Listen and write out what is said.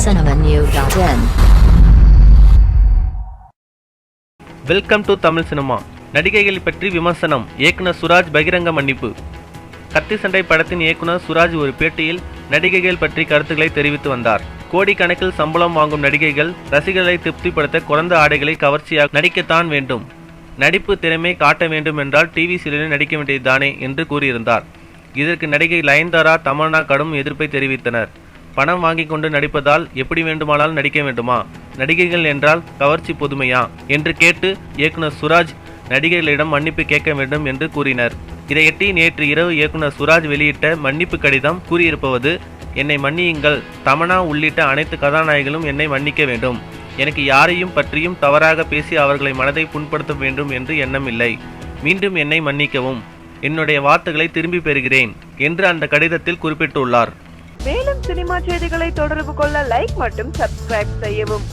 cinemanew.in welcome to Tamil cinema நடிகைகள் பற்றி விமர்சனம். இயக்குனர் சுராஜ் பகிரங்க மன்னிப்பு. கத்தி சண்டை படத்தின் இயக்குனர் சுராஜ் ஒரு பேட்டியில் நடிகைகள் பற்றி கருத்துக்களை தெரிவித்து வந்தார். கோடிக்கணக்கில் சம்பளம் வாங்கும் நடிகைகள் ரசிகர்களை திருப்திப்படுத்த குறைந்த ஆடைகளை கவர்ச்சியாக நடிக்கத்தான் வேண்டும். நடிப்பு திறமை காட்ட வேண்டும் என்றால் டிவி சீரியலில் நடிக்க வேண்டியதுதானே என்று கூறியிருந்தார். இதற்கு நடிகை லயன்தாரா தமன்னா கடும் எதிர்ப்பை தெரிவித்தனர். பணம் வாங்கிக் கொண்டு நடிப்பதால் எப்படி வேண்டுமானாலும் நடிக்க வேண்டுமா? நடிகைகள் என்றால் கவர்ச்சி புதுமையா? என்று கேட்டு இயக்குனர் சுராஜ் நடிகைகளிடம் மன்னிப்பு கேட்க வேண்டும் என்று கூறினர். இதையொட்டி நேற்று இரவு இயக்குனர் சுராஜ் வெளியிட்ட மன்னிப்பு கடிதம் கூறியிருப்பது என்னை மன்னியுங்கள். தமனா உள்ளிட்ட அனைத்து கதாநாயகிகளும் என்னை மன்னிக்க வேண்டும். எனக்கு யாரையும் பற்றியும் தவறாக பேசி அவர்களை மனதை புண்படுத்த வேண்டும் என்று எண்ணம் இல்லை மீண்டும் என்னை மன்னிக்கவும். என்னுடைய வார்த்தைகளை திரும்பி பெறுகிறேன் என்று அந்த கடிதத்தில் குறிப்பிட்டுள்ளார். மேலும் சினிமா செய்திகளை தொடர்பு கொள்ள லைக் மற்றும் சப்ஸ்கிரைப் செய்யவும்.